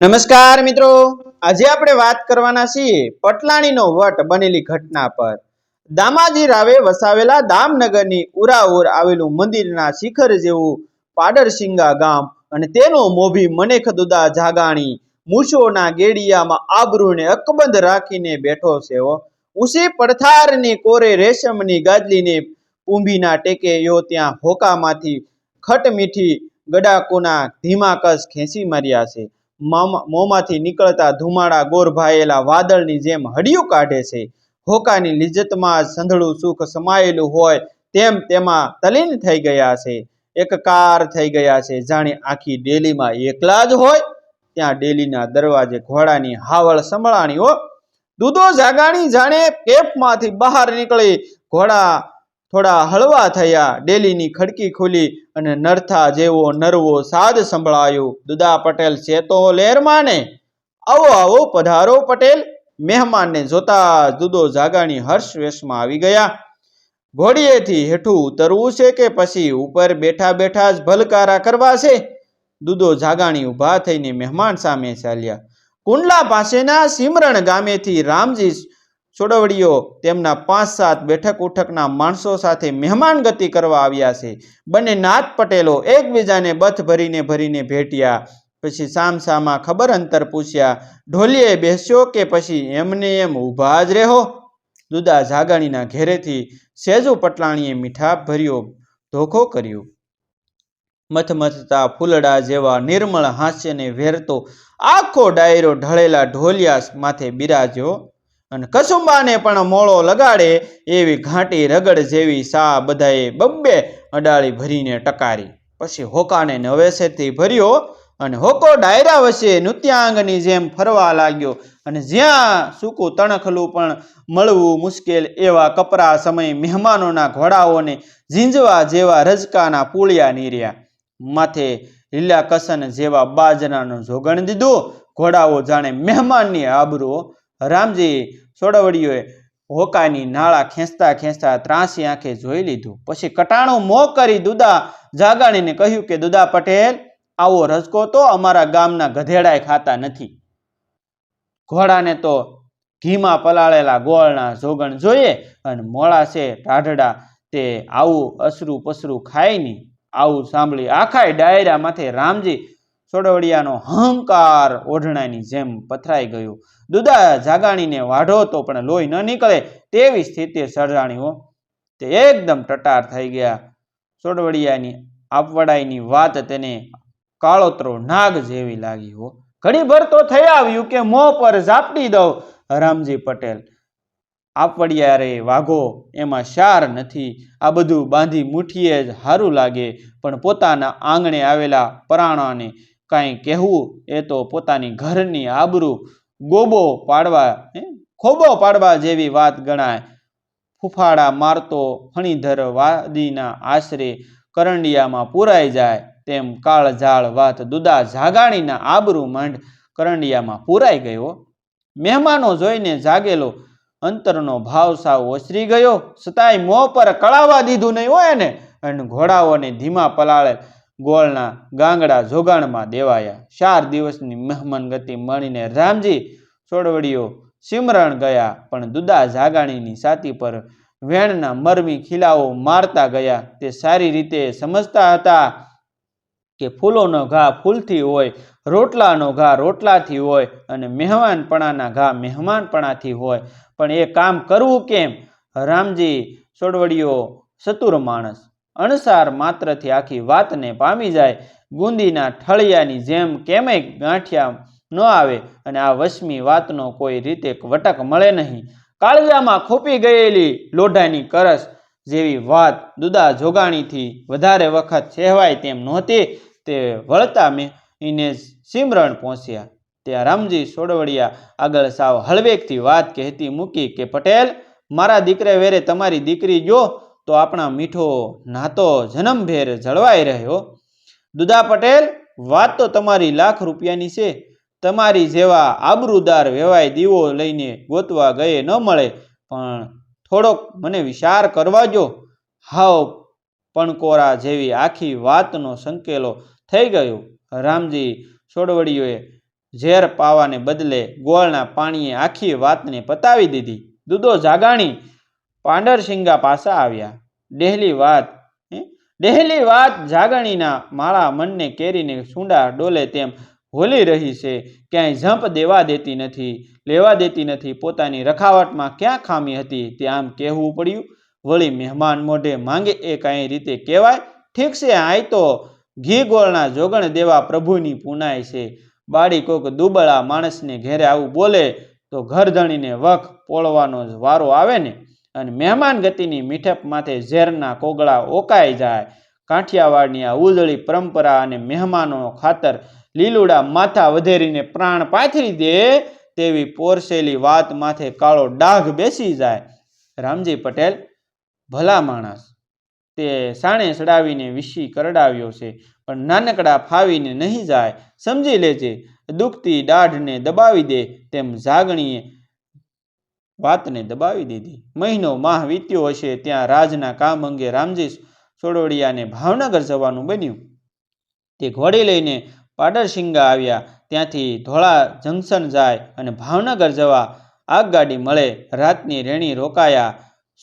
નમસ્કાર મિત્રો. આજે આપણે વાત કરવાના છીએ પટલાણીનો વટ બનેલી ઘટના પર. દામાજી રાવે વસાવેલા દામનગરની ઉરાઉર આવેલું મંદિરના શિખર જેવું પાડરસિંગા ગામ અને તેનો મોભી મનેખદુદા જાગાણી મૂછોના ગેડિયામાં આબરૂને અકબંધ રાખીને બેઠો છે. ઊંચી પડથારની કોરે રેશમની ગાદલીને પૂંભીના ટેકે યો ત્યાં હોકામાંથી ખટમીઠી ગડાકોના ધીમાકસ ખેંચી માર્યા છે. મોંમાંથી નીકળતા ધુમાડા ગોર ભાયેલા વાદળની જેમ હડિયું કાઢે છે. હોકાની લિજ્જતમાં સંધળું સુખ સમાયેલું હોય તેમ તેમાં તલીન થઈ ગયા છે. એકકાર થઈ ગયા છે. જાણે આખી ડેલીમાં એકલા જ હોય. ત્યાં ડેલીના દરવાજે ઘોડાની હાવળ સંભળાણી હો. દૂધો જાગાણી જાણે કેપમાંથી બહાર નીકળી. ઘોડા થોડા હળવા થયા, ડેલીની ખડકી ખુલી અને નરથા જેવો નરવો સાદ સંભળાયો. દુદા પટેલ છે તો લેરમાને આવો આવો, પધારો પટેલ. મહેમાનને જોતા દુદો જાગાણી હર્ષ વેશમાં આવી ગયા. ઘોડીએથી હેઠું ઉતરવું છે કે પછી ઉપર બેઠા બેઠા જ ભલકારા કરવા છે? દુદો જાગાણી ઊભા થઈને મહેમાન સામે ચાલ્યા. કુંડલા પાસેના સિમરણ ગામેથી રામજી સોડવડીઓ તેમના પાંચ સાત બેઠક ઉઠકના માણસો સાથે મહેમાન ગતિ કરવા આવ્યા છે. બંને નાથ પટેલો એકબીજાને બથ ભરીને ભરીને ભેટ્યા. પછી સામસામા ખબર અંતર પૂછ્યા, ઢોલીએ બેસ્યો કે પછી એમને એમ ઊભા જ રહો? દુદા જાગાણીના ઘેરેથી સેજુ પટલાણીએ મીઠા ભર્યો, ધોખો કર્યો. મથમથતા ફૂલડા જેવા નિર્મળ હાસ્યને વેરતો આખો ડાયરો ઢળેલા ઢોલિયા માથે બિરાજ્યો. અને કસુંબાને પણ મોળો લગાડે એવી ઘાંટી રગડ જેવી સા બધાએ બબ્બે અડાળી ભરીને ટકારી. પછી હોકાને નવેસેથી ભર્યો અને હોકો ડાયરા વચ્ચે નૃત્યાંગની જેમ ફરવા લાગ્યો અને જ્યાં સૂકું તણખલું પણ મળવું મુશ્કેલ એવા કપરા સમય મહેમાનોના ઘોડાઓને ઝીંઝવા જેવા રજકાના પૂળિયા નીર્યા. માથે લીલા કસન જેવા બાજરાનું જોગણ દીધું. ઘોડાઓ જાણે મહેમાનની આબરૂ રામજી સોડવડીઓએ હોકાની નાળા ખેંચતા ખેંચતા ત્રાસી આંખે જોઈ લીધું. પછી કટાણું મોં કરી દુદા જાગાણીને કહ્યું કે, દુદા પટેલ, આવો રસકો તો અમારા ગામના ગધેડાએ ખાતા નથી. ઘોડાને તો ઘીમાં પલાળેલા ગોળના જોગણ જોઈએ અને મોળા છે રાઢડા તે આવું અસરું પસરું ખાય નહીં. આવું સાંભળી આખાય ડાયરા માથે રામજી સોડવડિયાનો હંકાર ઓઢણાની જેમ પથરાઈ ગયો. દુદા જાગાણીને વાઢો તો પણ લોહી ન નીકળે તેવી સ્થિતિ સર્જાણી હો તે એકદમ ટટાર થઈ ગયા. સોડવડિયાની આપવડાઈની વાત તેને કાળોતરો નાગ જેવી લાગી હો. ઘડીભર તો થઈ આવ્યું કે મોં પર ઝાપટી દઉં. રામજી પટેલ આપવડિયા રે વાઘો, એમાં શાર નથી. આ બધું બાંધી મુઠ્ઠીએ જ સારું લાગે, પણ પોતાના આંગણે આવેલા પરાણાને કાંઈ કહેવું એ તો પોતાની ઘરની આબરૂ ગોબો પાડવા ખોબો પાડવા જેવી વાત ગણાય. ફૂફાડા મારતો ફણીધર વાદીના આશરે કરંડિયામાં પુરાઈ જાય. તેમ કાળઝાળ વાત દુદા જાગાણીના આબરૂ માંડ કરંડિયામાં પુરાઈ ગયો. મહેમાનો જોઈને જાગેલો. અંતરનો ભાવ સાવ ઓસરી ગયો. છતાંય મોં પર કળાવા દીધું નહીં હોય ને? અને ઘોડાઓને ધીમા પલાળે ગોળના ગાંગડા જોગાણમાં દેવાયા. ચાર દિવસની મહેમાન ગતિ મળીને રામજી છોડવડીઓ સિમરણ ગયા, પણ દુદા જાગાણીની છાતી પર વેણના મરમી ખીલાઓ મારતા ગયા. તે સારી રીતે સમજતા હતા કે ફૂલોનો ઘા ફૂલથી હોય, રોટલાનો ઘા રોટલાથી હોય અને મહેમાનપણાના ઘા મહેમાનપણાથી હોય. પણ એ કામ કરવું કેમ? રામજી સોડવડીઓ ચતુર માણસ અણસાર માત્રથી આખી વાતને પામી જાય. ગુંદીના ઠળિયાની જેમ કેમેય ગાંઠિયા ન આવે અને આ વસમી વાતનો કોઈ રીતે વટક મળે નહીં. કાળજામાં ખોપી ગયેલી લોઢાની કરસ જેવી વાત દુદા જોગાણીથી વધારે વખત સહેવાય તેમ નહોતી, તે વળતા મેં એને સિમરણ પહોંચ્યા. ત્યાં રામજી સોડવડિયા આગળ સાવ હળવેકથી વાત કહેતી મૂકી કે, પટેલ, મારા દીકરે વેરે તમારી દીકરી જો તો આપણા મીઠો નાતો જન્મભેર જળવાઈ રહ્યો. દુદા પટેલ, વાત તો તમારી લાખ રૂપિયાની છે. તમારી જેવા આબરૂદાર વેવાય દીવો લઈને ગોતવા ગયે ન મળે. પણ થોડોક મને વિચાર કરવા જો હાવ પણકોરા જેવી આખી વાતનો સંકેલો થઈ ગયો. રામજી સોડવડીઓએ ઝેર પાવાને બદલે ગોળના પાણીએ આખી વાતને પતાવી દીધી. દૂધો જાગાણી પાંડરસિંગા પાસા આવ્યા. ડહેલી વાત? ડેહલી વાત જાગણીના માળા મનને કેરીને સૂંડા ડોલે તેમ હોલી રહી છે. ક્યાંય ઝંપ દેવા દેતી નથી, લેવા દેતી નથી. પોતાની રખાવટમાં ક્યાં ખામી હતી તે આમ કહેવું પડ્યું. વળી મહેમાન મોઢે માંગે એ કાંઈ રીતે કહેવાય? ઠીક છે, આય તો ઘી ગોળના જોગણ દેવા પ્રભુની પુનાય છે. બાળી કોક દુબળા માણસને ઘેરે આવું બોલે તો ઘર ધણીને વખ પોળવાનો જ વારો આવે ને? અને મહેમાન ગતિની મીઠપ માથે ઝેરના કોગળા ઓકાઈ જાય. કાઠિયાવાડની આ ઉજળી પરંપરા અને મહેમાનો ખાતર લીલુડા માથા વધેરીને પ્રાણ પાથરી દે તેવી પોરસેલી વાત માથે કાળો ડાઘ બેસી જાય. રામજી પટેલ, ભલા માણસ, તે સાણે સડાવીને વિશી કરડાવ્યો છે, પણ નાનકડા ફાવીને નહીં જાય. સમજી લેજે, દુખતી દાઢને દબાવી દે, તેમ જાગણીએ વાતને દબાવી દીધી. મહિનો માહ વીત્યો હશે ત્યાં રાજના કામ અંગે રામજી સોડોડિયાને ભાવનગર જવાનું બન્યું. તે ઘોડી લઈને પાડરસિંગા આવ્યા. ત્યાંથી ધોળા જંકશન જાય અને ભાવનગર જવા આગગાડી મળે. રાતની રેણી રોકાયા.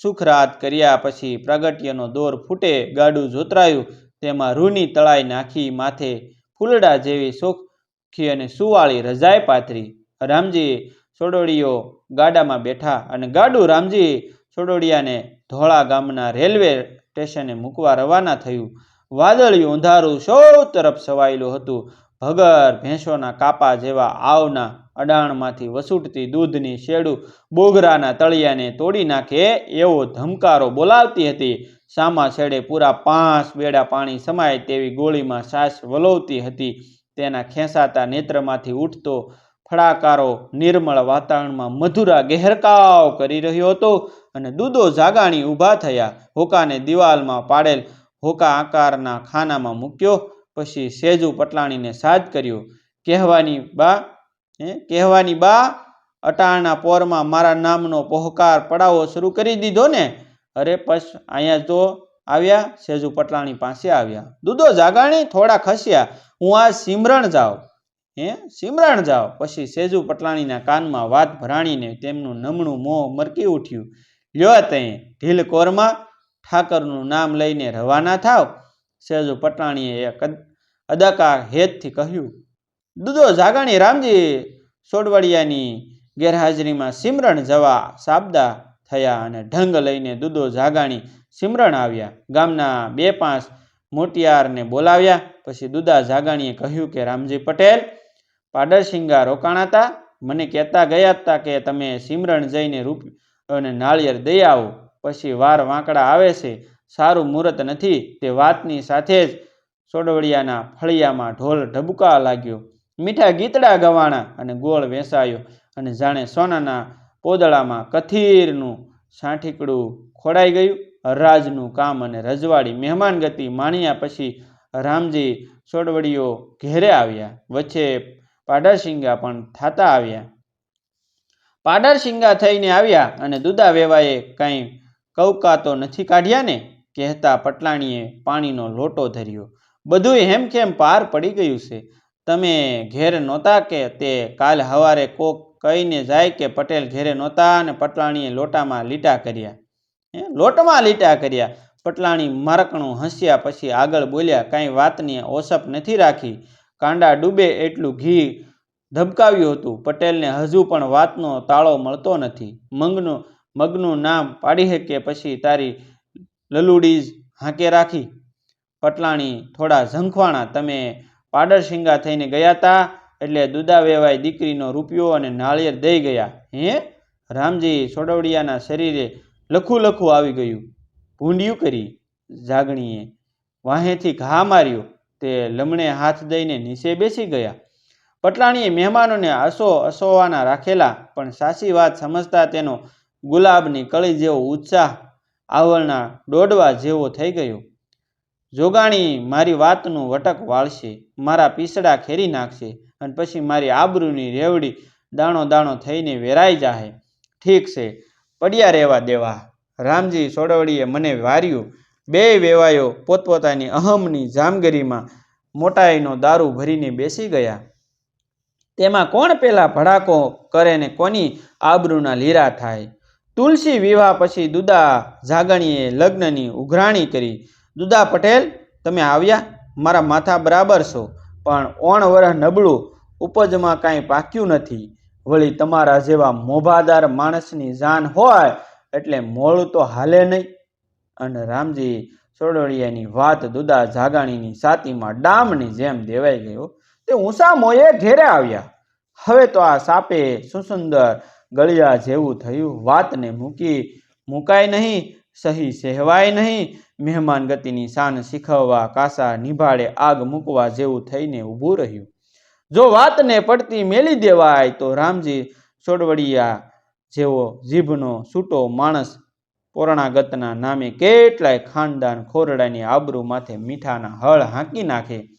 સુખરાત કર્યા પછી પ્રાગટ્યનો દોર ફૂટે. ગાડું જોતરાયું. તેમાં રૂની તળાઈ નાખી માથે ફૂલડા જેવી સોખી અને સુવાળી રજાઈ પાથરી. રામજી સોડોડીઓ ગાડામાં બેઠા અને ગાડું રામજી છોડોડિયાને ધોળા ગામના રેલવે સ્ટેશને મૂકવા રવાના થયું. વાદળિયું અંધારું સૌ તરફ સવાયેલું હતું. ભગર ભેંસોના કાપા જેવા આવના અડાણમાંથી વસૂટતી દૂધની શેડું બોગરાના તળિયાને તોડી નાખે એવો ધમકારો બોલાવતી હતી. સામા છેડે પૂરા પાંચ બેડા પાણી સમાય તેવી ગોળીમાં સાસ વલોવતી હતી. તેના ખેંચાતા નેત્રમાંથી ઉઠતો ફડાકારો નિર્મળ વાતાવરણમાં મધુરા ગહેરકાવ કરી રહ્યો હતો અને દૂધો જાગાણી ઊભા થયા. હોકાને દિવાલમાં પાડેલ હોકા આકારના ખાનામાં મૂક્યો, પછી સેજુ પટલાણીને સાજ કર્યો. કહેવાની બા કહેવાની બા, અટાણના પોરમાં મારા નામનો પોહકાર પડાવો શરૂ કરી દીધો ને? અરે પછ, અહીંયા તો આવ્યા, સેજુ પટલાણી પાસે આવ્યા. દૂધો જાગાણી, થોડા ખસ્યા. હું આ સિમરણ જાઉં. હે? સિમરણ જાઓ. પછી સેજુ પટલાણીના કાનમાં વાત ભરાણીને તેમનું નમણું મોં મરકી ઉઠ્યું. લ્યો તઈ, ઢીલ કોરમાં ઠાકરનું નામ લઈને રવાના થાવ. સેજુ પટલાણીએ એક અદાકાર હેતથી કહ્યું દુદો જાગાણી રામજી, સોડવડિયાની ગેરહાજરીમાં સિમરણ જવા સાબદા થયા અને ઢંગ લઈને દુદો જાગાણી સિમરણ આવ્યા. ગામના બે પાંચ મોટિયારને બોલાવ્યા. પછી દુદા જાગાણીએ કહ્યું કે, રામજી પટેલ પાડરસિંગા રોકાણા હતા મને કહેતા ગયા હતા કે તમે સિમરણ જઈને રૂપ અને નાળિયેર દઈ આવો, પછી વાર વાંકડા આવે છે. સારું મુહૂર્ત નથી. તે વાતની સાથે જ સોડવડિયાના ફળિયામાં ઢોલ ઢબકા લાગ્યો. મીઠા ગીતડા ગવાણા અને ગોળ વેસાયો અને જાણે સોનાના પોદળામાં કથીરનું સાંઠીકડું ખોડાઈ ગયું. હરરાજનું કામ અને રજવાડી મહેમાન ગતિ માણ્યા પછી રામજી સોડવડીઓ ઘેરે આવ્યા. વચ્ચે પાડાસિંગા પણ થતા આવ્યા. પાડાસિંગા થઈને આવ્યા અને દુદા વેવાએ કાંઈ કવકાતો નથી કાઢ્યા ને? કહેતા પટલાણીએ પાણીનો લોટો ધર્યો. બધુંય હેમખેમ પાર પડી ગયું છે. તમે ઘેર નહોતા કે તે કાલ હવારે કોક કહીને જાય કે પટેલ ઘેરે નહોતા અને પટલાણીએ લોટામાં લીટા કર્યા? લોટમાં લીટા કર્યા? પટલાણી મારકણું હસ્યા પછી આગળ બોલ્યા, કાંઈ વાતની ઓસપ નથી રાખી. કાંડા ડૂબે એટલું ઘી ધબકાવ્યું હતું. પટેલને હજુ પણ વાતનો તાળો મળતો નથી. મંગનું મગનું નામ પાડી શકે પછી તારી લલુડી હાંકે રાખી. પટલાણી થોડા ઝંખવાણા, તમે પાડરસિંગા થઈને ગયા હતા એટલે દુદા વેવાય દીકરીનો રૂપિયો અને નાળિયેર દઈ ગયા. હે? રામજી સોડવડિયાના શરીરે લખું લખું આવી ગયું. ભૂંડિયું કરી? જાગણીએ. વાહેથી ઘા માર્યો. તે લમણે હાથ દઈને નીચે બેસી ગયા. પટલાણીએ મહેમાનોને અસો અસોવાના રાખેલા પણ સાચી વાત સમજતા તેનો ગુલાબની કળી જેવો ઉત્સાહ આવળના દોડવા જેવો થઈ ગયો. જોગાણી, મારી વાતનું વટક વાળશે, મારા પીસડા ખેરી નાખશે અને પછી મારી આબરૂની રેવડી દાણો દાણો થઈને વેરાઈ જાહે. ઠીક છે, પડ્યા રહેવા દેવા. રામજી સોડવડીએ મને વાર્યું. બે વેવાયો પોતપોતાની અહમની જામગીરીમાં મોટાઈનો દારૂ ભરીને બેસી ગયા. તેમાં કોણ પેલા ભડાકો કરે ને કોની આબરૂના લીરા થાય? તુલસી વિવાહ પછી દુદા જાગણીએ લગ્નની ઉઘરાણી કરી. દુદા પટેલ, તમે આવ્યા? મારા માથા બરાબર છો, પણ ઓણ વરહ નબળું, ઉપજમાં કાંઈ પાક્યું નથી. વળી તમારા જેવા મોભાદાર માણસની જાન હોય એટલે મોળું તો હાલે નહીં. અને રામજી સોડવડિયાની વાત દુદા જાગાણીની સાતીમાં ડામની જેમ દેવાઈ ગયો તે ઊંચા મોયે ઘેરે આવ્યા. હવે તો આ સાપે સુસુંદર ગળિયા જેવું થયું. વાતને મૂકી મુકાય નહીં, સહી સહેવાય નહીં. મહેમાન ગતિની શાન શીખવવા કાસા નિભાડે આગ મૂકવા જેવું થઈને ઊભું રહ્યું. જો વાતને પડતી મેલી દેવાય તો રામજી સોડવડિયા જેવો જીભનો છૂટો માણસ પોરણાગતના નામે કેટલાય ખાનદાન ખોરડાની આબરૂ માથે મીઠાના હળ હાંકી નાખે.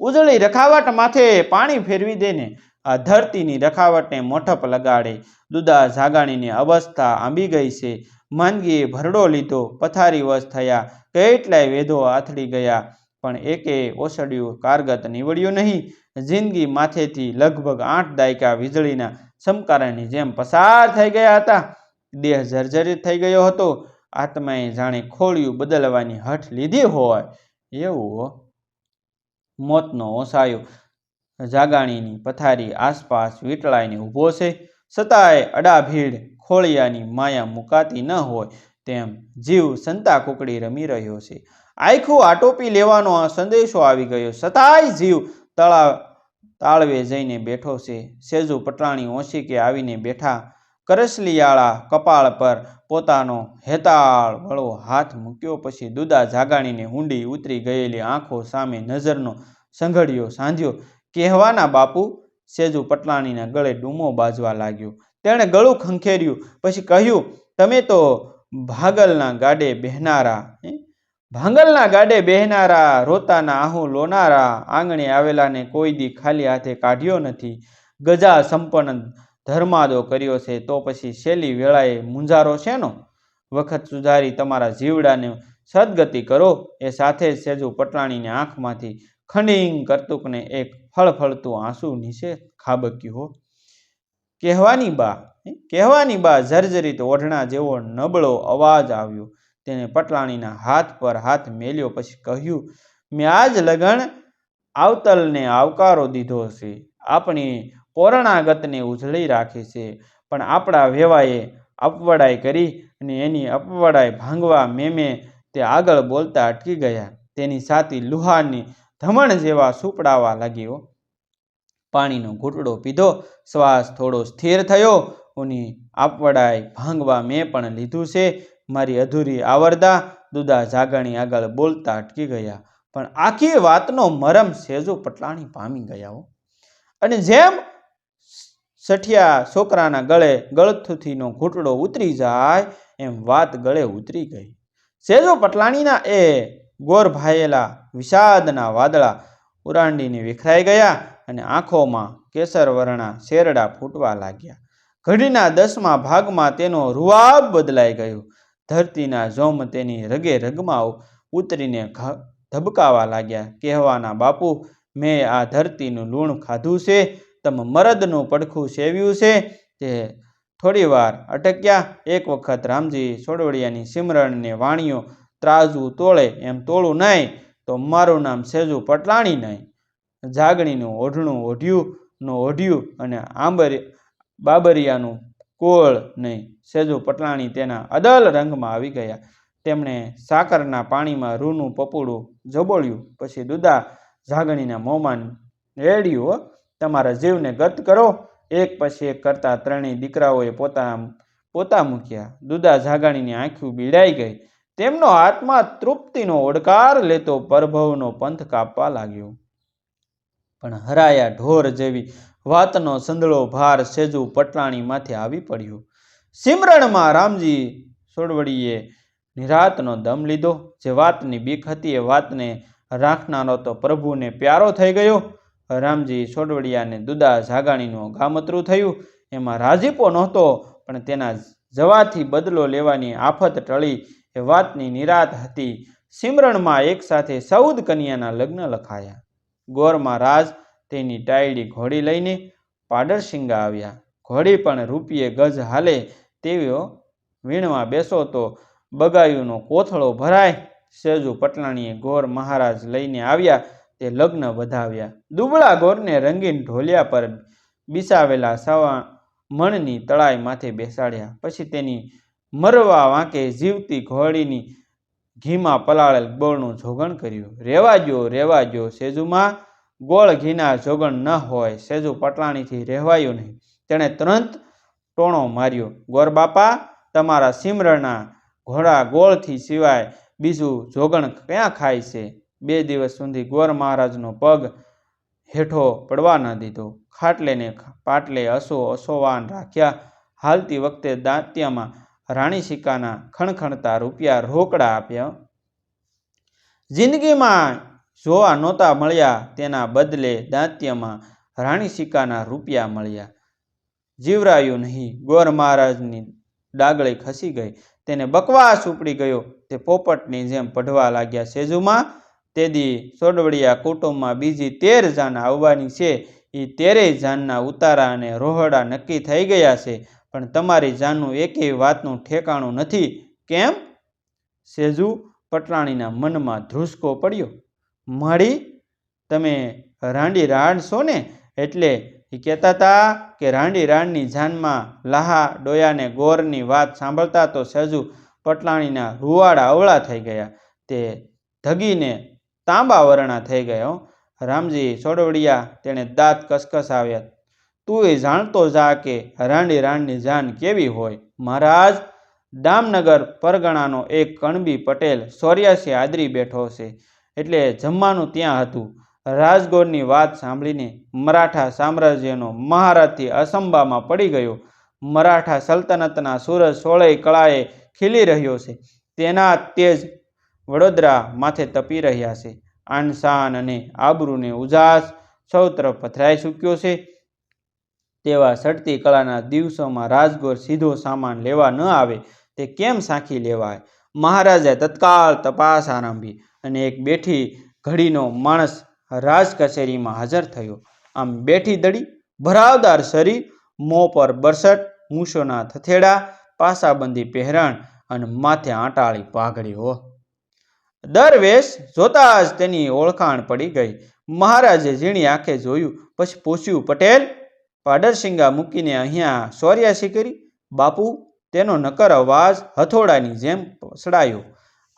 ઉજળી રખાવટ માથે પાણી ફેરવી દેને આ ધરતીની રખાવટને મોઠપ લગાડે. દુદા જાગાણીની અવસ્થા આંબી ગઈ છે. માંદગીએ ભરડો લીધો. પથારી વશ થયા. કેટલાય વેધો આથડી ગયા. પણ એકે ઓસડ્યું કારગત નીવડ્યું નહીં. જિંદગી માથેથી લગભગ આઠ દાયકા વીજળીના સમકારાની જેમ પસાર થઈ ગયા હતા. દેહ જર્જરિત થઈ ગયો હતો. આત્માએ જાણે ખોળિયું બદલવાની હઠ લીધી હોય એવો મોતનો ઓસાયો જાગાણીની પથારી આસપાસ વીંટળાઈને ઊભો છે. છતાંય અડાભીડ ખોળિયાની માયા મુકાતી ન હોય તેમ જીવ સંતા કુકડી રમી રહ્યો છે. આખું આટોપી લેવાનો આ સંદેશો આવી ગયો. છતાંય જીવ તળાવ તાળવે જઈને બેઠો છે. સેજુ પટલાણી ઓશીકે આવીને બેઠા કરસલિયાળા કપાળ પર પોતાનો હેતાળ વળો હાથ મૂક્યો. પછી દુદા જાગાણીને ઊંડી ઉતરી ગયેલી આંખો સામે નજરનો સંઘળ્યો સાંધ્યો. કહેવાના બાપુ, સેજુ પટલાણીના ગળે ડૂમો બાજવા લાગ્યો. તેણે ગળું ખંખેર્યું. પછી કહ્યું, તમે તો ભાગલના ગાડે બહેનારા? ભાંગલના ગાડે બહેનારા, રોતાના આહુ લોનારા, આંગણે આવેલાને કોઈ દી ખાલી હાથે કાઢ્યો નથી. ગજા સંપન્ન ધર્માદો કર્યો છે, તો પછી છેલ્લી વેળાએ મૂંઝારો શેનો? વખત સુધારી તમારા જીવડાને સદગતિ કરો, એ સાથે જ સેજુ પટલાણીની આંખમાંથી ખંડિંગ કરતુકને એક ફળફળતું આંસુ નીચે ખાબક્યું હો. કહેવાની બા કહેવાની બા જર્જરિત ઓઢણા જેવો નબળો અવાજ આવ્યો. તેને પટલાણીના હાથ પર હાથ મેલ્યો, પછી કહ્યું મેં આજ લગન આવતલને આવકારો દીધો છે. આપણી પૌરાણાગતને ઉજળી રાખે છે. પણ આપણા વેવાએ અપવડાઈ કરી અને એની અપવડાઈ ભાંગવા મેમે તે આગળ બોલતા અટકી ગયા. તેની છાતી લુહારની ધમણ જેવા સુપડાવા લાગ્યો. પાણીનો ઘૂંટડો પીધો. શ્વાસ થોડો સ્થિર થયો. ઉની આપવડાઈ ભાંગવા મેં પણ લીધું છે. મારી અધૂરી આવરદા દુદા જાગણી આગળ બોલતા અટકી ગયા. પણ આખી વાતનો મરમ સેજો પટલાણી પામી ગયા અને જેમ સઠિયા છોકરાના ગળે ગળથુથીનો ઘૂંટડો ઉતરી જાય, એમ વાત ગળે ઉતરી ગઈ. સેજો પટલાણીના એ ગોર ભાયેલા વિષાદના વાદળા ઉરાંડીને વિખરાઈ ગયા અને આંખોમાં કેસર વર્ણા શેરડા ફૂટવા લાગ્યા. ઘડીના દસમા ભાગમાં તેનો રૂવાબ બદલાઈ ગયો. ધરતીના જોમ તેની રગે રગમાં ઉતરીને ધબકાવા લાગ્યા. કહેવાના બાપુ, મેં આ ધરતીનું લૂણ ખાધું છે. તમ મરદનું પડખું સેવ્યું છે તે થોડી વાર અટક્યા. એક વખત રામજી સોડવડિયાની સિમરણને વાણીઓ ત્રાજવું તોળે એમ તોળું નહીં તો મારું નામ સેજુ પટલાણી નહીં. જાગણીનું ઓઢણું ઓઢ્યું, નું ઓઢ્યું અને આંબર, બાબરિયાનું કોળ નહીં. સેજુ પટલાણી તેના અદલ રંગમાં આવી ગયા. તેમણે સાકરના પાણીમાં રૂનું પપોડું જબોળ્યું. પછી દુદા જાગણીના મોંમાં રેડ્યું તમારા જીવને ગત કરો. એક પછી એક કરતા ત્રણેય દીકરાઓએ પોતા પોતા મૂક્યા. દુદા જાગાણીની આંખું બીડાઈ ગઈ. તેમનો આત્મા તૃપ્તિનો ઓડકાર લેતો પરભવનો પંથ કાપવા લાગ્યો. પણ હરાયા ઢોર જેવી વાતનો સંદળો ભાર સેજુ પટલાણીમાંથી આવી પડ્યો. સિમરણમાં રામજી સોડવડીએ નિરાતનો દમ લીધો. જે વાતની બીક હતી એ વાતને રાખનારો તો પ્રભુને પ્યારો થઈ ગયો. રામજી સોડવડિયાને દુદા જાગાણીનું ગામતરું થયું. એમાં રાજીપો નહોતો, પણ તેના જવાથી બદલો લેવાની આફત ટળી. એ વાતની નિરાત હતી. સિમરણમાં એકસાથે સૌદ કન્યાના લગ્ન લખાયા. ગોરમાં રાજ તેની ટાયડી ઘોડી લઈને પાડરસિંગા આવ્યા. ઘોડી પણ રૂપિયે ગજ હાલે તેવો વીણવા બેસો તો બગાયુનો કોથળો ભરાય. સેજુ પટલાણીએ ગોર મહારાજ લઈને આવ્યા. તે લગ્ન વધાવ્યા. દુબળા ગોરને રંગીન ઢોલિયા પર બિસાવેલા સવા મણની તળાઈ માથે બેસાડ્યા. પછી તેની મરવા વાંકે જીવતી ઘોડીની ઘીમાં પલાળેલ ગોળનું જોગણ કર્યું. રેવા દ્યો સેજુમાં! ગોળ ઘીના જોગણ ન હોય. સેજુ પટલાણીથી રહેવાયું નહીં. તેણે તુરંત ટોણો માર્યો. ગોરબાપા તમારા સિમરણના ઘોડા ગોળથી સિવાય બીજું જોગણ ક્યાં ખાય છે? બે દિવસ સુધી ગોર મહારાજનો પગ હેઠો પડવા ન દીધો. ખાટલેને પાટલે અસો અસોવાન રાખ્યા. હાલતી વખતે દાંત્યમાં રાણી સિક્કાના ખણખણતા રૂપિયા રોકડા આપ્યા. જિંદગીમાં જોવા નહોતા મળ્યા તેના બદલે દાંત્યમાં રાણી સિક્કાના રૂપિયા મળ્યા. જીવરાયું નહીં, ગોર મહારાજની ડાગળી ખસી ગઈ. તેને બકવાસ ઉપડી ગયો. તે પોપટની જેમ પઢવા લાગ્યા. સેજુમાં તેદી સોડવડિયા કુટુંબમાં બીજી તેર જાન આવવાની છે. એ તેરેય જાનના ઉતારા અને રોહડા નક્કી થઈ ગયા છે. પણ તમારી જાનનું એકેય વાતનું ઠેકાણું નથી. કેમ? સેજુ પટરાણીના મનમાં ધ્રુસકો પડ્યો. માડી તમે રાંડી રાણ છો ને? એટલે એ કહેતા હતા કે રાંડી રાણની જાનમાં લાહા ડોયાને ગોરની વાત સાંભળતા તો સેજુ પટલાણીના રૂવાડા અવળા થઈ ગયા. તે ધગીને તાંબા વરણા થઈ ગયો. રામજી છોડવડિયા તેણે દાંત કસકસાવ્યા. તું એ જાણતો જા કે રાંડી રાણની જાન કેવી હોય. મહારાજ, દામનગર પરગણાનો એક કણબી પટેલ સોર્યાસી આદરી બેઠો છે. એટલે જમવાનું ત્યાં હતું. રાજગોરની વાત સાંભળીને મરાઠા સામ્રાજ્યનો મહારાજથી અસંબામાં પડી ગયો. મરાઠા સલ્તનતના સૂરજ સોળે કળાએ ખીલી રહ્યો છે. તેના તેજ વડોદરા માથે તપી રહ્યા છે. આન શાન અને આબરૂને ઉજાસ સૌ તરફ પથરાઈ ચૂક્યો છે. તેવા સડતી કળાના દિવસોમાં રાજગોર સીધો સામાન લેવા ન આવે તે કેમ સાંખી લેવાય? મહારાજે તત્કાળ તપાસ આરંભી અને એક બેઠી ઘડીનો માણસ રાજ કચેરીમાં હાજર થયો. આમ બેઠી દડી, ભરાવદાર શરીર, મોં પર બરસટ, મૂછોના થથેડા, પાસાબંધી પહેરણ અને માથે આંટાળી પાઘડીઓ. દરવેશ જોતા જ તેની ઓળખાણ પડી ગઈ. મહારાજે ઝીણી આંખે જોયું, પછી પૂછ્યું, પટેલ પાડરસિંગા મૂકીને અહીંયા સોર્યાસી કરી? બાપુ, તેનો નકર અવાજ હથોડાની જેમ પસડાયો.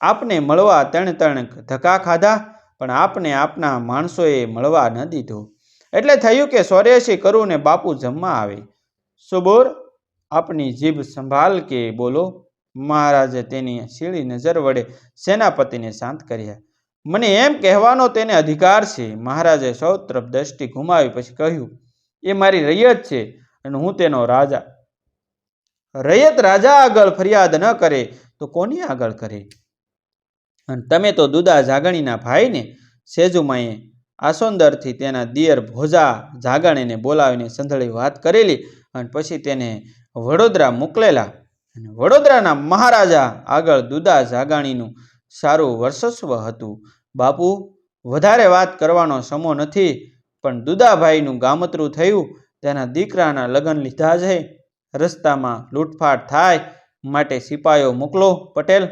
આપને મળવા તણે તણ ધક્કા ખાધા, પણ આપને આપના માણસોએ મળવા ન દીધો. એટલે થયું કે સોર્યાસી કરું ને બાપુ જમવા આવે. સુબોર, આપની જીભ સંભાળ કે બોલો? મહારાજે તેની સીળી નજર વડે સેનાપતિને શાંત કર્યા મને એમ કહેવાનો તેને અધિકાર છે. મહારાજે સૌ તરફ દ્રષ્ટિ ઘુમાવી પછી કહ્યું, એ મારી રૈયત છે અને હું તેનો રાજા. રૈયત રાજા આગળ ફરિયાદ ન કરે તો કોની આગળ કરે? અને તમે તો દુદા જાગણીના ભાઈને સેજુમાએ આસોંદરથી તેના દિયર ભોજા જાગણીને બોલાવીને સંધળી વાત કરેલી અને પછી તેને વડોદરા મોકલેલા. અને વડોદરાના મહારાજા આગળ દુદા જાગાણીનું સારું વર્ચસ્વ હતું. બાપુ, વધારે વાત કરવાનો સમો નથી, પણ દુદાભાઈનું ગામતરું થયું, તેના દીકરાના લગ્ન લીધા છે. રસ્તામાં લૂંટફાટ થાય, માટે સિપાયો મોકલો, પટેલ.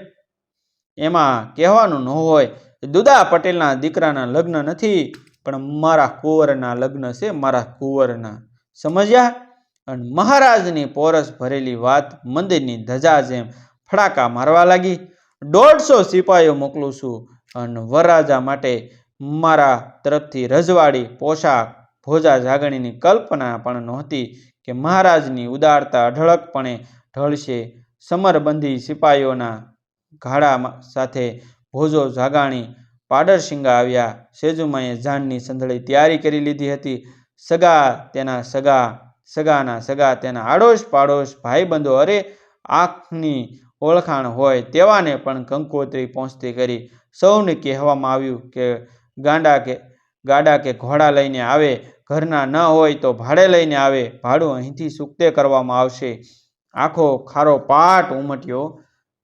એમાં કહેવાનું ન હોય, દુદા પટેલના દીકરાના લગ્ન નથી, પણ મારા કુંવરના લગ્ન છે, મારા કુંવરના. સમજ્યા? અને મહારાજની પોરસ ભરેલી વાત મંદિરની ધજા જેમ ફડાકા મારવા લાગી. દોઢસો સિપાહીઓ મોકલું છું અને વરરાજા માટે મારા તરફથી રજવાડી, પોશાક, ભોજા જાગણીની કલ્પના પણ નહોતી કે મહારાજની ઉદારતા અઢળકપણે ઢળશે. સમરબંધી સિપાહીઓના ઘાડા સાથે ભોજો જાગાણી પાડરસિંગા આવ્યા. સેજુમાએ જાનની સંધળી તૈયારી કરી લીધી હતી. સગા તેના સગા સગાના સગા તેના આડોશ પાડોશ ભાઈબંધો અરે આંખની ઓળખાણ હોય તેવાને પણ કંકોત્રી પહોંચતી કરી. સૌને કહેવામાં આવ્યું કે ગાંડા કે ગાડા કે ઘોડા લઈને આવે, ઘરના ન હોય તો ભાડે લઈને આવે, ભાડું અહીંથી સુકતે કરવામાં આવશે. આખો ખારો પાટ ઉમટ્યો.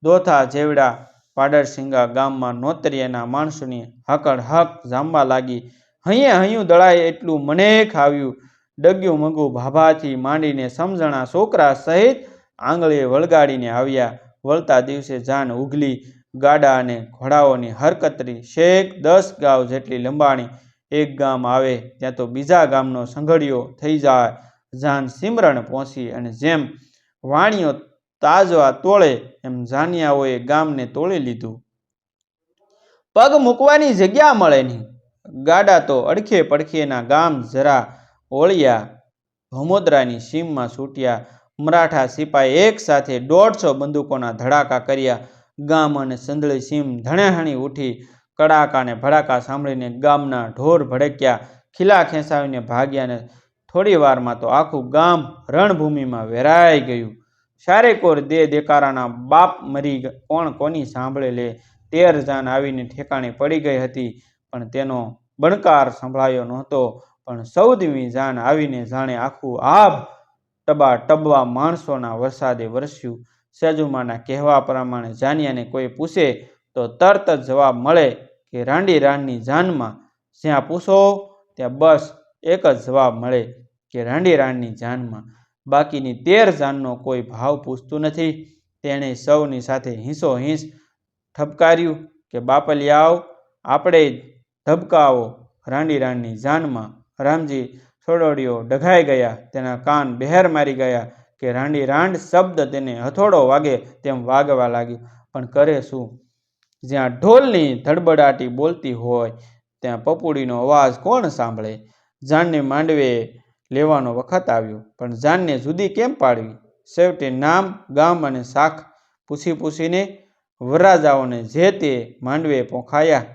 દોથા જેવડા પાડરસિંગા ગામમાં નોતરિયાના માણસોની હકડ હક જામવા લાગી. હૈયે હૈયું દળાય એટલું મને ખાવ્યું ડગ્યું મગું ભાભાથી માંડીને સમજણા છોકરા સહિત આંગળીએ વળગાડીને આવ્યા. વળતા દિવસે જાન ઉઘલી ગાડા અને ઘોડાઓની હરકતરી શેક દસ ગાવ જેટલી લંબાણી. એક ગામ આવે, ત્યાં તો બીજા ગામનો સંઘડિયો થઈ જાય. જાન સિમરણ પહોંચી અને જેમ વાણીઓ તાજવા તોળે, એમ જાનિયાઓએ ગામને તોળી લીધું. પગ મૂકવાની જગ્યા મળે નહીં. ગાડા તો અડખે પડખેના ગામ જરા ઓળિયા ભમોદરાની સીમમાં છૂટ્યા મરાઠા સિપાઈ એક સાથે દોઢસો બંદૂકોના ધડાકા કર્યા. ગામ અને સંદળી સીમ ધણેહણી ઉઠી કડાકા ને ભડાકા સાંભળીને ગામના ઢોર ભડક્યા. ખીલા ખેંચાવીને ભાગ્યા ને થોડી વારમાં તો આખું ગામ રણભૂમિમાં વેરાઈ ગયું. શારેકોર દે દેકારાના બાપ મરી કોણ કોની સાંભળે લે? તેર જાન આવીને ઠેકાણે પડી ગઈ હતી, પણ તેનો બણકાર સંભળાયો નહોતો. પણ સૌદમી જાન આવીને જાણે આખું આભ ટબા ટબવા માણસોના વરસાદે વરસ્યું. સેજુમાના કહેવા પ્રમાણે જાનિયાને કોઈ પૂછે તો તરત જ જવાબ મળે કે રાંડી રાણની જાનમાં જ્યાં પૂછો ત્યાં બસ એક જ જવાબ મળે કે રાંડી રાણની જાનમાં. બાકીની તેર જાનનો કોઈ ભાવ પૂછતું નથી. તેણે સૌની સાથે હિંસો હિંસ ઠપકાર્યું કે, બાપલિયાઓ, આપણે ધબકાવો રાંડી રાણની જાનમાં રામજી છોડોડીઓ ડઘાઈ ગયા, તેના કાન બહેર મારી ગયા કે રાંડી રાંડ શબ્દ તેને હથોડો વાગે તેમ વાગવા લાગ્યો. પણ કરે શું? જ્યાં ઢોલની ધડબડાટી બોલતી હોય, ત્યાં પપુડીનો અવાજ કોણ સાંભળે? જાનને માંડવે લેવાનો વખત આવ્યો, પણ જાનને જુદી કેમ પાડવી? છેવટે નામ, ગામ અને શાખ પૂછી પૂછીને વરરાજાઓને જે તે માંડવે પોખાયા.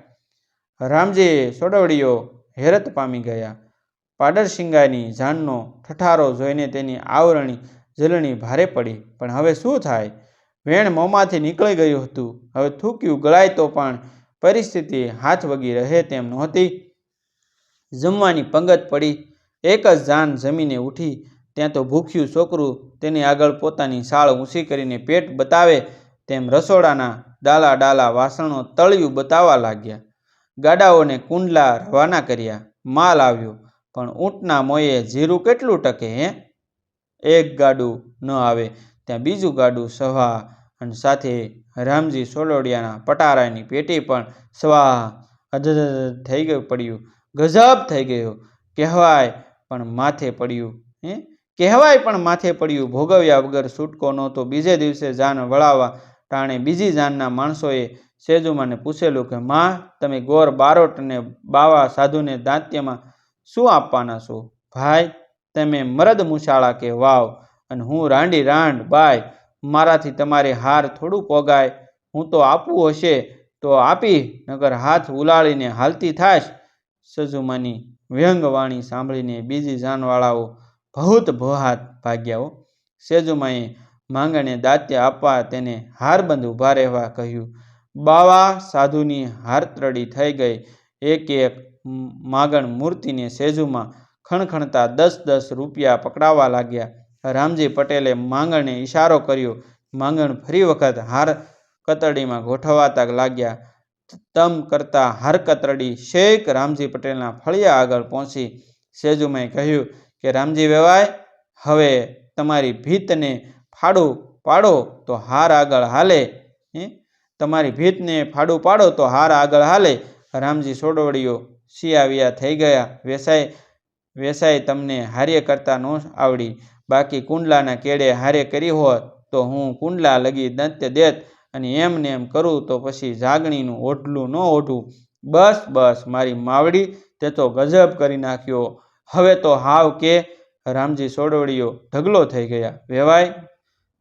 રામજી સોડવડીઓ હેરત પામી ગયા. પાડરસિંગાની જાનનો ઠઠારો જોઈને તેની આવરણી જલણી ભારે પડી. પણ હવે શું થાય? વેણ મોંમાંથી નીકળી ગયું હતું. હવે થૂક્યું ગળાય તો પણ પરિસ્થિતિ હાથ વગી રહે તેમ નહોતી. જમવાની પંગત પડી. એક જ જાન જમીને ઉઠી. ત્યાં તો ભૂખ્યું છોકરું તેની આગળ પોતાની શાળ ઊંચી કરીને પેટ બતાવે તેમ રસોડાના ડાલા ડાલા વાસણો તળિયું બતાવવા લાગ્યા. ગાડાઓને કુંડલા રવાના કર્યા. માલ આવ્યો. પણ ઊંટના મોયે જીરું કેટલું ટકે હે? એક ગાડું ન આવે, ત્યાં બીજું ગાડું સવા અને સાથે રામજી સોલોડિયાના પટારાની પેટી પણ સ્વા અધ થઈ ગયું પડ્યું. ગજબ થઈ ગયો. કહેવાય પણ માથે પડ્યું, હે? કહેવાય પણ માથે પડ્યું. ભોગવ્યા વગર છૂટકો નહોતો. બીજે દિવસે જાન વળાવવા ટાણે બીજી જાનના માણસોએ સેજુમાને પૂછેલું કે, માં, તમે ગોર બારોટ અને બાવા સાધુને દાંત્યમાં શું આપવાના છો? ભાઈ, તમે મરદ મુશાળા કે વાવ અને હું રાંડી રાંડ, બાય, મારાથી તમારી હાર થોડું પોગાય. હું તો આપવું હશે તો આપી, નગર હાથ ઉલાળીને હાલતી થાશ. સજુમાની વ્યંગવાણી સાંભળીને બીજી જાનવાળાઓ બહુત ભોહાત ભાગ્યાઓ સેજુમાએ માંગણે દાત્ય આપવા તેને હારબંધ ઊભા રહેવા કહ્યું, બાવા, સાધુની હારતરડી થઈ ગઈ. એક એક માગણ મૂર્તિને સેજુમાં ખણખણતા દસ દસ રૂપિયા પકડાવા લાગ્યા. રામજી પટેલે માંગણને ઈશારો કર્યો. માંગણ ફરી વખત હાર કતરડીમાં ગોઠવાતા લાગ્યા. તમ કરતા હાર કતરડી શેખ રામજી પટેલના ફળિયા આગળ પહોંચી. સેજુમાએ કહ્યું કે, રામજી વેવાય, હવે તમારી ભીતને ફાડું પાડો તો હાર આગળ હાલે. તમારી ભીતને ફાડું પાડો તો હાર આગળ હાલે. રામજી સોડવડીઓ સિયાવિયા થઈ ગયા. વેસાય વેસાય તમને હાર્ય કરતા ન આવડી. બાકી કુંડલાના કેળે હારે કરી હોત તો હું કુંડલા લગી દંત્ય દેત અને એમ ને એમ કરું તો પછી જાગણીનું ઓઢલું ન ઓઢું. બસ બસ, મારી માવડી તે તો ગજબ કરી નાખ્યો. હવે તો હાવ કે રામજી સોડવડીઓ ઢગલો થઈ ગયા. વેવાય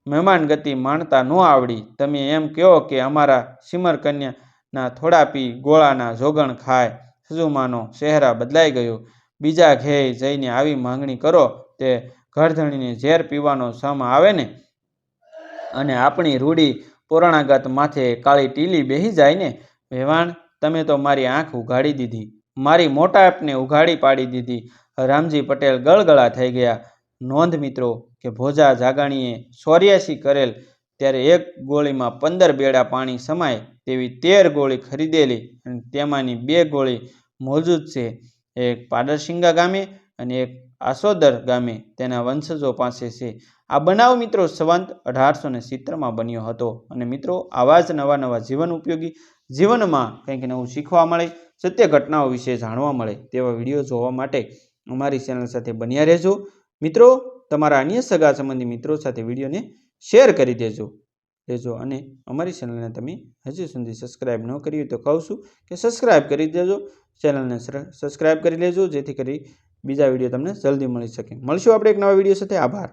મહેમાન ગતિ માણતા ન આવડી. તમે એમ કહો કે અમારા સિમર કન્યાના થોડા પી ગોળાના જોગણ ખાય. સજુમાનો ચહેરા બદલાઈ ગયો. બીજા ઘેય જઈને આવી માંગણી કરો. તે ઘરધણીને ઝેર પીવાનો સમ આવે ને? અને આપણી રૂઢી પુરાણાગત માથે કાળી ટીલી બેહી જાય ને? વેવાણ, તમે તો મારી આંખ ઉઘાડી દીધી. મારી મોટા એપને ઉઘાડી પાડી દીધી. રામજી પટેલ ગળગળા થઈ ગયા. નોંધ મિત્રો, કે ભોજા જાગાણીએ સોર્યાસી કરેલ ત્યારે એક ગોળીમાં પંદર બેડા પાણી સમાય તેવી તેર ગોળી ખરીદેલી અને તેમાંની બે ગોળી મોજૂદ છે. એક પાડરસિંગા ગામે અને એક આસોદર ગામે તેના વંશજો પાસે છે. આ બનાવ મિત્રો સંવંત અઢારસો ને સિત્તેરમાં બન્યો હતો અને મિત્રો આવા જ નવા નવા જીવન ઉપયોગી જીવનમાં કંઈક નવું શીખવા મળે, સત્ય ઘટનાઓ વિશે જાણવા મળે તેવા વીડિયો જોવા માટે અમારી ચેનલ સાથે બન્યા રહેજો. મિત્રો, તમારા અન્ય સગા સંબંધી મિત્રો સાથે વિડીયોને શેર કરી દેજો દેજો. અને અમારી ચેનલને તમે હજી સુધી સબસ્ક્રાઈબ ન કરી તો કહું છું કે સબસ્ક્રાઈબ કરી દેજો, ચેનલને સબસ્ક્રાઇબ કરી લેજો, જેથી કરી બીજા વીડિયો તમને જલ્દી મળી શકે. મળશું આપણે એક નવા વીડિયો સાથે. આભાર.